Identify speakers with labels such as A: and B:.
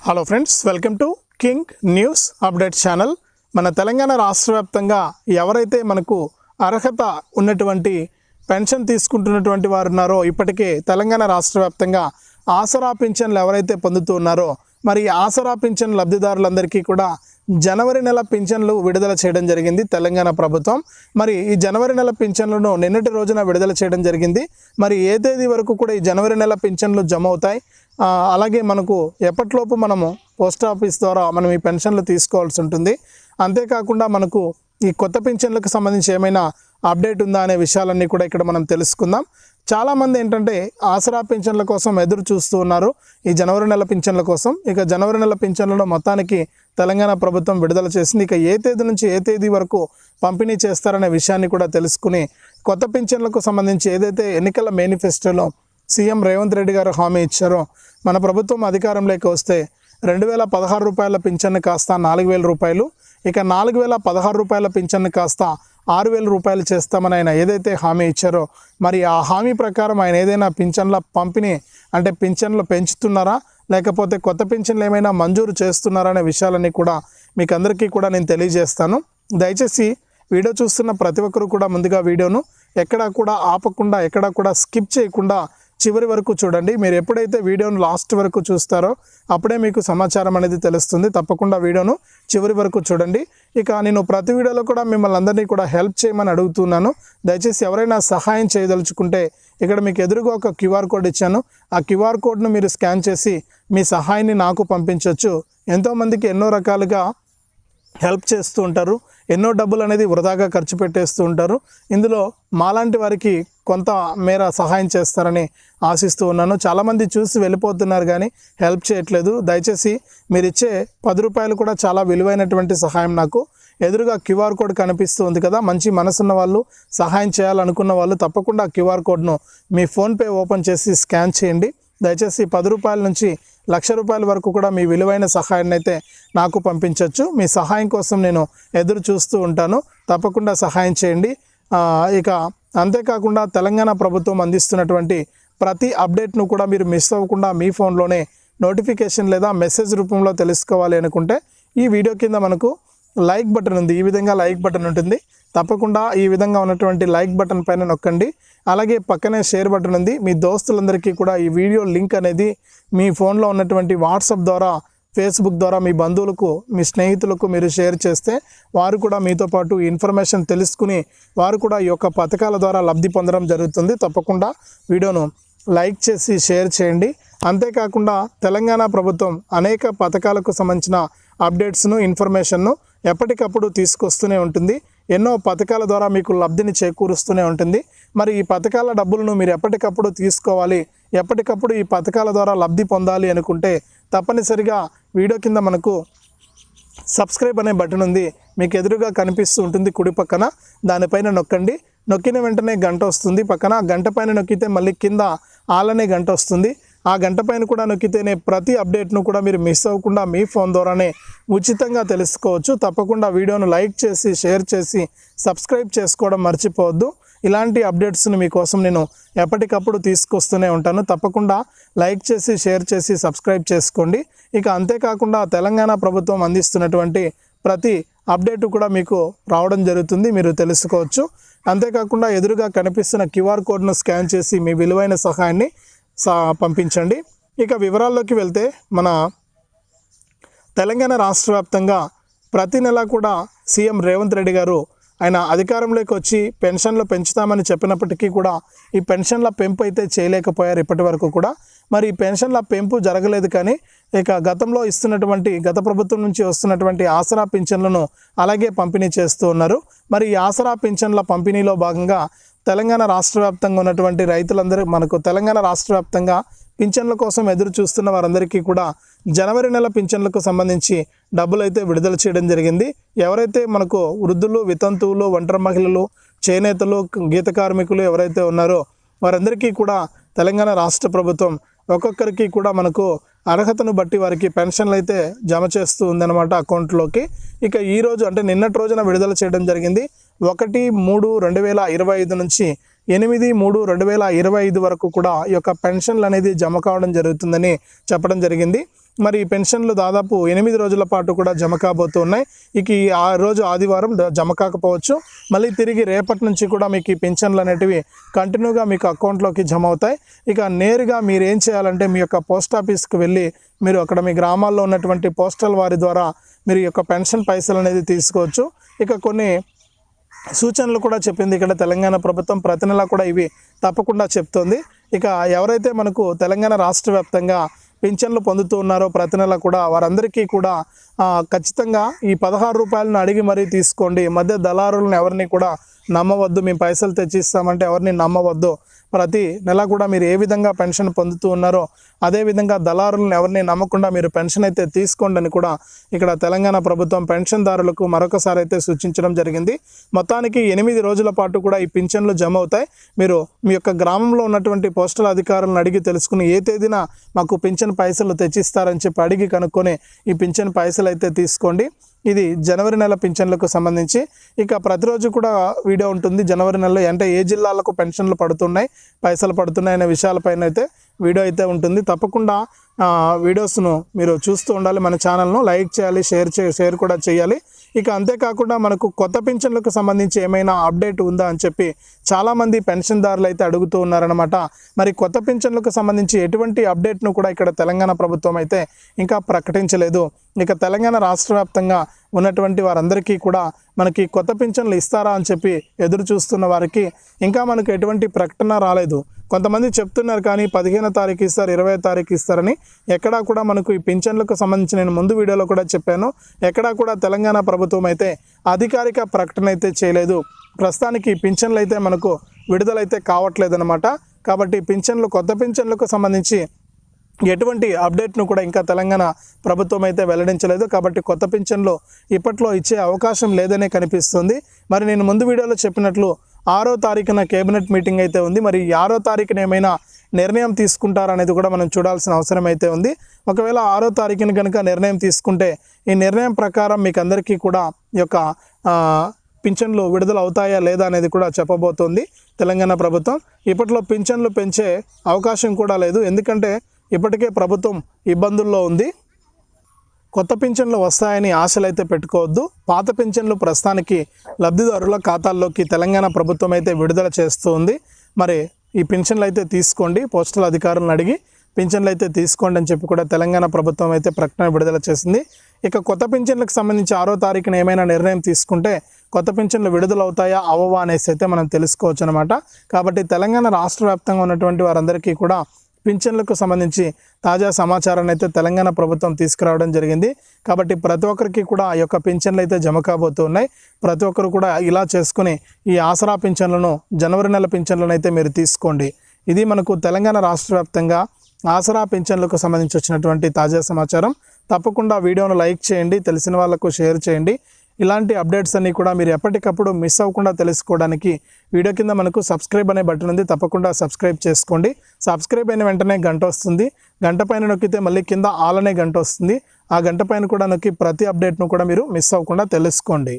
A: Hello friends welcome to king news update channel మన తెలంగాణ రాష్ట్ర వ్యాప్తంగా ఎవరైతే మనకు అర్హత ఉన్నటువంటి పెన్షన్ తీసుకుంటున్నటువంటి వారు ఉన్నారో ఇప్పటికే తెలంగాణ రాష్ట్ర వ్యాప్తంగా ఆసరా పింఛన్లు ఎవరైతే పొందుతూ ఉన్నారో మరి ఆసరా పింఛన్ లబ్ధిదారులందరికీ కూడా జనవరి నెల పింఛన్లు విడుదల చేయడం జరిగింది తెలంగాణ ప్రభుత్వం. మరి ఈ జనవరి నెల పింఛన్లను నిన్నటి రోజున విడుదల చేయడం జరిగింది. మరి ఏ తేదీ వరకు కూడా ఈ జనవరి నెల పింఛన్లు జమ అవుతాయి? అలాగే మనకు ఎప్పటిలోపు మనము పోస్ట్ ఆఫీస్ ద్వారా మనం ఈ పెన్షన్లు తీసుకోవాల్సి ఉంటుంది. అంతేకాకుండా మనకు ఈ కొత్త పింఛన్లకు సంబంధించి ఏమైనా అప్డేట్ ఉందా అనే విషయాలన్నీ కూడా ఇక్కడ మనం తెలుసుకుందాం. చాలామంది ఏంటంటే ఆసరా పింఛన్ల కోసం ఎదురు చూస్తూ ఉన్నారు. ఈ జనవరి నెల పింఛన్ల కోసం. ఇక జనవరి నెల పింఛన్లలో మొత్తానికి తెలంగాణ ప్రభుత్వం విడుదల చేసింది. ఇక ఏ తేదీ నుంచి ఏ తేదీ వరకు పంపిణీ చేస్తారనే విషయాన్ని కూడా తెలుసుకుని కొత్త పింఛన్లకు సంబంధించి ఏదైతే ఎన్నికల మేనిఫెస్టోలో సీఎం రేవంత్ రెడ్డి గారు హామీ ఇచ్చారో మన ప్రభుత్వం అధికారంలోకి వస్తే రెండు వేల పదహారు రూపాయల పింఛన్ను కాస్త నాలుగు వేల రూపాయలు. ఇక నాలుగు వేల పదహారు రూపాయల పింఛన్ కాస్త ఆరు వేల రూపాయలు చేస్తామని ఆయన ఏదైతే హామీ ఇచ్చారో మరి ఆ హామీ ప్రకారం ఆయన ఏదైనా పింఛన్ల పంపిణీ అంటే పింఛన్లు పెంచుతున్నారా లేకపోతే కొత్త పింఛన్లు ఏమైనా మంజూరు చేస్తున్నారా అనే విషయాలన్నీ కూడా మీకు అందరికీ కూడా నేను తెలియజేస్తాను. దయచేసి వీడియో చూస్తున్న ప్రతి ఒక్కరు కూడా ముందుగా వీడియోను ఎక్కడా కూడా ఆపకుండా ఎక్కడా కూడా స్కిప్ చేయకుండా చివరి వరకు చూడండి. మీరు ఎప్పుడైతే వీడియోను లాస్ట్ వరకు చూస్తారో అప్పుడే మీకు సమాచారం అనేది తెలుస్తుంది. తప్పకుండా వీడియోను చివరి వరకు చూడండి. ఇక నేను ప్రతి వీడియోలో కూడా మిమ్మల్ని అందరినీ కూడా హెల్ప్ చేయమని అడుగుతున్నాను. దయచేసి ఎవరైనా సహాయం చేయదలుచుకుంటే ఇక్కడ మీకు ఎదురుగా ఒక క్యూఆర్ కోడ్ ఇచ్చాను. ఆ క్యూఆర్ కోడ్ను మీరు స్కాన్ చేసి మీ సహాయాన్ని నాకు పంపించవచ్చు ఎంతోమందికి ఎన్నో రకాలుగా హెల్ప్ చేస్తూ ఉంటారు. ఎన్నో డబ్బులు అనేది వృధాగా ఖర్చు పెట్టేస్తూ ఉంటారు. ఇందులో మాలాంటి వారికి కొంత మేర సహాయం చేస్తారని ఆశిస్తూ ఉన్నాను. చాలామంది చూసి వెళ్ళిపోతున్నారు కానీ హెల్ప్ చేయట్లేదు. దయచేసి మీరు ఇచ్చే పది రూపాయలు కూడా చాలా విలువైనటువంటి సహాయం నాకు. ఎదురుగా క్యూఆర్ కోడ్ కనిపిస్తూ ఉంది కదా మంచి మనసున్న వాళ్ళు సహాయం చేయాలనుకున్న వాళ్ళు తప్పకుండా క్యూఆర్ కోడ్ను మీ ఫోన్పే ఓపెన్ చేసి స్కాన్ చేయండి. దయచేసి పది రూపాయల నుంచి లక్ష రూపాయల వరకు కూడా మీ విలువైన సహాయాన్ని అయితే నాకు పంపించవచ్చు మీ సహాయం కోసం నేను ఎదురు చూస్తూ ఉంటాను. తప్పకుండా సహాయం చేయండి. ఇక అంతేకాకుండా తెలంగాణ ప్రభుత్వం అందిస్తున్నటువంటి ప్రతి అప్డేట్ను కూడా మీరు మిస్ అవ్వకుండా మీ ఫోన్లోనే నోటిఫికేషన్ లేదా మెసేజ్ రూపంలో తెలుసుకోవాలి అనుకుంటే ఈ వీడియో కింద మనకు లైక్ బటన్ ఉంది. ఈ విధంగా లైక్ బటన్ ఉంటుంది. తప్పకుండా ఈ విధంగా ఉన్నటువంటి లైక్ బటన్ పైన నొక్కండి. అలాగే పక్కనే షేర్ బటన్ ఉంది. మీ దోస్తులందరికీ కూడా ఈ వీడియో లింక్ అనేది మీ ఫోన్లో ఉన్నటువంటి వాట్సాప్ ద్వారా ఫేస్బుక్ ద్వారా మీ బంధువులకు మీ స్నేహితులకు మీరు షేర్ చేస్తే వారు కూడా మీతో పాటు ఇన్ఫర్మేషన్ తెలుసుకుని వారు కూడా ఈ యొక్క పథకాల ద్వారా లబ్ధి పొందడం జరుగుతుంది. తప్పకుండా వీడియోను లైక్ చేసి షేర్ చేయండి. అంతేకాకుండా తెలంగాణ ప్రభుత్వం అనేక పథకాలకు సంబంధించిన అప్డేట్స్ను ఇన్ఫర్మేషన్ను ఎప్పటికప్పుడు తీసుకొస్తూనే ఉంటుంది. ఎన్నో పథకాల ద్వారా మీకు లబ్ధిని చేకూరుస్తూనే ఉంటుంది. మరి ఈ పథకాల డబ్బులను మీరు ఎప్పటికప్పుడు తీసుకోవాలి? ఎప్పటికప్పుడు ఈ పథకాల ద్వారా లబ్ధి పొందాలి అనుకుంటే తప్పనిసరిగా వీడియో కింద మనకు సబ్స్క్రైబ్ అనే బటన్ ఉంది. మీకు ఎదురుగా కనిపిస్తూ ఉంటుంది కుడి పక్కన. దానిపైన నొక్కండి. నొక్కిన వెంటనే గంట వస్తుంది. పక్కన గంట పైన నొక్కితే మళ్ళీ కింద ఆలనే గంట వస్తుంది. ఆ గంట పైన కూడా నొక్కితేనే ప్రతి అప్డేట్ను కూడా మీరు మిస్ అవ్వకుండా మీ ఫోన్ ద్వారానే ఉచితంగా తెలుసుకోవచ్చు. తప్పకుండా వీడియోను లైక్ చేసి షేర్ చేసి సబ్స్క్రైబ్ చేసుకోవడం మర్చిపోవద్దు. ఇలాంటి అప్డేట్స్ని మీకోసం నేను ఎప్పటికప్పుడు తీసుకొస్తూనే ఉంటాను. తప్పకుండా లైక్ చేసి షేర్ చేసి సబ్స్క్రైబ్ చేసుకోండి. ఇక అంతేకాకుండా తెలంగాణ ప్రభుత్వం అందిస్తున్నటువంటి ప్రతి అప్డేట్ కూడా మీకు రావడం జరుగుతుంది మీరు తెలుసుకోవచ్చు. అంతేకాకుండా ఎదురుగా కనిపిస్తున్న క్యూఆర్ కోడ్ను స్కాన్ చేసి మీ విలువైన సహాయాన్ని సా పంపించండి. ఇక వివరాల్లోకి వెళ్తే మన తెలంగాణ రాష్ట్ర వ్యాప్తంగా ప్రతి నెల కూడా సీఎం రేవంత్ రెడ్డి గారు ఆయన అధికారంలోకి వచ్చి పెన్షన్లు పెంచుతామని చెప్పినప్పటికీ కూడా ఈ పెన్షన్ల పెంపు అయితే చేయలేకపోయారు ఇప్పటి వరకు కూడా. మరి ఈ పెన్షన్ల పెంపు జరగలేదు కానీ ఇక గతంలో ఇస్తున్నటువంటి గత ప్రభుత్వం నుంచి వస్తున్నటువంటి ఆసరా పింఛన్లను అలాగే పంపిణీ చేస్తూ ఉన్నారు. మరి ఈ ఆసరా పింఛన్ల పంపిణీలో భాగంగా తెలంగాణ రాష్ట్ర వ్యాప్తంగా ఉన్నటువంటి రైతులందరూ మనకు తెలంగాణ రాష్ట్ర వ్యాప్తంగా పింఛన్ల కోసం ఎదురు చూస్తున్న వారందరికీ కూడా జనవరి నెల పింఛన్లకు సంబంధించి డబ్బులు అయితే విడుదల చేయడం జరిగింది. ఎవరైతే మనకు వృద్ధులు వితంతువులు ఒంటరి మహిళలు చేనేతలు గీత కార్మికులు ఎవరైతే ఉన్నారో వారందరికీ కూడా తెలంగాణ రాష్ట్ర ప్రభుత్వం ఒక్కొక్కరికి కూడా మనకు అర్హతను బట్టి వారికి పెన్షన్లు అయితే జమ చేస్తూ ఉందన్నమాట అకౌంట్లోకి. ఇక ఈరోజు అంటే నిన్నటి రోజున విడుదల చేయడం జరిగింది. ఒకటి మూడు రెండు వేల ఇరవై ఐదు నుంచి ఎనిమిది మూడు రెండు వేల ఇరవై ఐదు వరకు కూడా ఈ యొక్క పెన్షన్లు అనేది జమ కావడం జరుగుతుందని చెప్పడం జరిగింది. మరి పెన్షన్లు దాదాపు ఎనిమిది రోజుల పాటు కూడా జమ కాబోతున్నాయి. ఇక ఈ ఆ రోజు ఆదివారం జమ కాకపోవచ్చు. మళ్ళీ తిరిగి రేపటి నుంచి కూడా మీకు ఈ పెన్షన్లు అనేటివి కంటిన్యూగా మీకు అకౌంట్లోకి జమ అవుతాయి. ఇక నేరుగా మీరు ఏం చేయాలంటే మీ యొక్క పోస్ట్ ఆఫీస్కి వెళ్ళి మీరు అక్కడ మీ గ్రామాల్లో ఉన్నటువంటి పోస్టల్ వారి ద్వారా మీరు యొక్క పెన్షన్ పైసలు అనేది తీసుకోవచ్చు. ఇక కొన్ని సూచనలు కూడా చెప్పింది ఇక్కడ తెలంగాణ ప్రభుత్వం. ప్రతి నెల కూడా ఇవి తప్పకుండా చెప్తోంది. ఇక ఎవరైతే మనకు తెలంగాణ రాష్ట్ర వ్యాప్తంగా పింఛన్లు పొందుతూ ఉన్నారో ప్రతి నెల కూడా వారందరికీ కూడా ఖచ్చితంగా ఈ పదహారు రూపాయలను అడిగి మరీ తీసుకోండి. మధ్య దళారులను ఎవరిని కూడా నమ్మవద్దు. మేము పైసలు తెచ్చిస్తామంటే ఎవరిని నమ్మవద్దు. ప్రతి నెల కూడా మీరు ఏ విధంగా పెన్షన్ పొందుతూ ఉన్నారో అదే విధంగా దళారులను ఎవరిని నమ్మకుండా మీరు పెన్షన్ అయితే తీసుకోండి అని కూడా ఇక్కడ తెలంగాణ ప్రభుత్వం పెన్షన్దారులకు మరొకసారి అయితే సూచించడం జరిగింది. మొత్తానికి ఎనిమిది రోజుల పాటు కూడా ఈ పింఛన్లు జమ అవుతాయి. మీరు మీ యొక్క గ్రామంలో ఉన్నటువంటి పోస్టల్ అధికారులను అడిగి తెలుసుకుని ఏ తేదీన మాకు పింఛన్ పైసలు తెచ్చిస్తారని చెప్పి అడిగి కనుక్కొని ఈ పింఛన్ పైసలు అయితే తీసుకోండి. ఇది జనవరి నెల పింఛన్లకు సంబంధించి. ఇక ప్రతిరోజు కూడా వీడియో ఉంటుంది. జనవరి నెలలో అంటే ఏ జిల్లాలకు పెన్షన్లు పడుతున్నాయి పైసలు పడుతున్నాయి అనే విషయాలపైన అయితే వీడియో అయితే ఉంటుంది. తప్పకుండా వీడియోస్ను మీరు చూస్తూ ఉండాలి మన ఛానల్ను. లైక్ చేయాలి షేర్ చే షేర్ కూడా చేయాలి. ఇక అంతేకాకుండా మనకు కొత్త పింఛన్లకు సంబంధించి ఏమైనా అప్డేట్ ఉందా అని చెప్పి చాలామంది పెన్షన్దారులు అయితే అడుగుతూ ఉన్నారనమాట మరి కొత్త పింఛన్లకు సంబంధించి ఎటువంటి అప్డేట్ను కూడా ఇక్కడ తెలంగాణ ప్రభుత్వం అయితే ఇంకా ప్రకటించలేదు. ఇక తెలంగాణ రాష్ట్ర వ్యాప్తంగా ఉన్నటువంటి వారందరికీ కూడా మనకి కొత్త పింఛన్లు ఇస్తారా అని చెప్పి ఎదురు చూస్తున్న వారికి ఇంకా మనకు ఎటువంటి ప్రకటన రాలేదు. కొంతమంది చెప్తున్నారు కానీ పదిహేనో తారీఖు ఇస్తారు ఇరవై తారీఖు ఇస్తారని. ఎక్కడా కూడా మనకు ఈ పింఛన్లకు సంబంధించి నేను ముందు వీడియోలో కూడా చెప్పాను. ఎక్కడా కూడా తెలంగాణ ప్రభుత్వం అయితే అధికారిక ప్రకటన అయితే చేయలేదు. ప్రస్తుతానికి పింఛన్లు అయితే మనకు విడుదలైతే కావట్లేదన్నమాట. కాబట్టి పింఛన్లు కొత్త పింఛన్లకు సంబంధించి ఎటువంటి అప్డేట్ను కూడా ఇంకా తెలంగాణ ప్రభుత్వం అయితే వెల్లడించలేదు. కాబట్టి కొత్త పింఛన్లు ఇప్పట్లో ఇచ్చే అవకాశం లేదనే కనిపిస్తుంది. మరి నేను ముందు వీడియోలో చెప్పినట్లు ఆరో తారీఖున కేబినెట్ మీటింగ్ అయితే ఉంది. మరి ఆరో తారీఖున ఏమైనా నిర్ణయం తీసుకుంటారనేది కూడా మనం చూడాల్సిన అవసరం అయితే ఉంది. ఒకవేళ ఆరో తారీఖున కనుక నిర్ణయం తీసుకుంటే ఈ నిర్ణయం ప్రకారం మీకు అందరికీ కూడా ఈ యొక్క పింఛన్లు విడుదల అవుతాయా లేదా అనేది కూడా చెప్పబోతోంది తెలంగాణ ప్రభుత్వం. ఇప్పట్లో పింఛన్లు పెంచే అవకాశం కూడా లేదు. ఎందుకంటే ఇప్పటికే ప్రభుత్వం ఇబ్బందుల్లో ఉంది. కొత్త పింఛన్లు వస్తాయని ఆశలు అయితే పెట్టుకోవద్దు. పాత పింఛన్లు ప్రస్తుతానికి లబ్ధిదారుల ఖాతాల్లోకి తెలంగాణ ప్రభుత్వం అయితే విడుదల చేస్తూ ఉంది మరి ఈ పింఛన్లు అయితే తీసుకోండి. పోస్టల్ అధికారులను అడిగి పింఛన్లు అయితే తీసుకోండి అని చెప్పి కూడా తెలంగాణ ప్రభుత్వం అయితే ప్రకటన విడుదల చేసింది. ఇక కొత్త పింఛన్లకు సంబంధించి ఆరో తారీఖున ఏమైనా నిర్ణయం తీసుకుంటే కొత్త పింఛన్లు విడుదల అవుతాయా అవవా అనేసి అయితే మనం తెలుసుకోవచ్చు అనమాట కాబట్టి తెలంగాణ రాష్ట్ర వ్యాప్తంగా ఉన్నటువంటి వారందరికీ కూడా పింఛన్లకు సంబంధించి తాజా సమాచారాన్ని అయితే తెలంగాణ ప్రభుత్వం తీసుకురావడం జరిగింది. కాబట్టి ప్రతి ఒక్కరికి కూడా ఆ యొక్క పింఛన్లు అయితే జమ కాబోతున్నాయి. ప్రతి ఒక్కరు కూడా ఇలా చేసుకుని ఈ ఆసరా పింఛన్లను జనవరి నెల పింఛన్లను అయితే మీరు తీసుకోండి. ఇది మనకు తెలంగాణ రాష్ట్ర వ్యాప్తంగా ఆసరా పింఛన్లకు సంబంధించి వచ్చినటువంటి తాజా సమాచారం. తప్పకుండా వీడియోను లైక్ చేయండి తెలిసిన వాళ్ళకు షేర్ చేయండి. ఇలాంటి అప్డేట్స్ అన్నీ కూడా మీరు ఎప్పటికప్పుడు మిస్ అవ్వకుండా తెలుసుకోవడానికి వీడియో కింద మనకు సబ్స్క్రైబ్ అనే బటన్ ఉంది. తప్పకుండా సబ్స్క్రైబ్ చేసుకోండి. సబ్స్క్రైబ్ అయిన వెంటనే గంట వస్తుంది. గంట పైన నొక్కితే మళ్ళీ కింద ఆల్ అనే గంట వస్తుంది. ఆ గంట పైన కూడా నొక్కి ప్రతి అప్డేట్ను కూడా మీరు మిస్ అవ్వకుండా తెలుసుకోండి.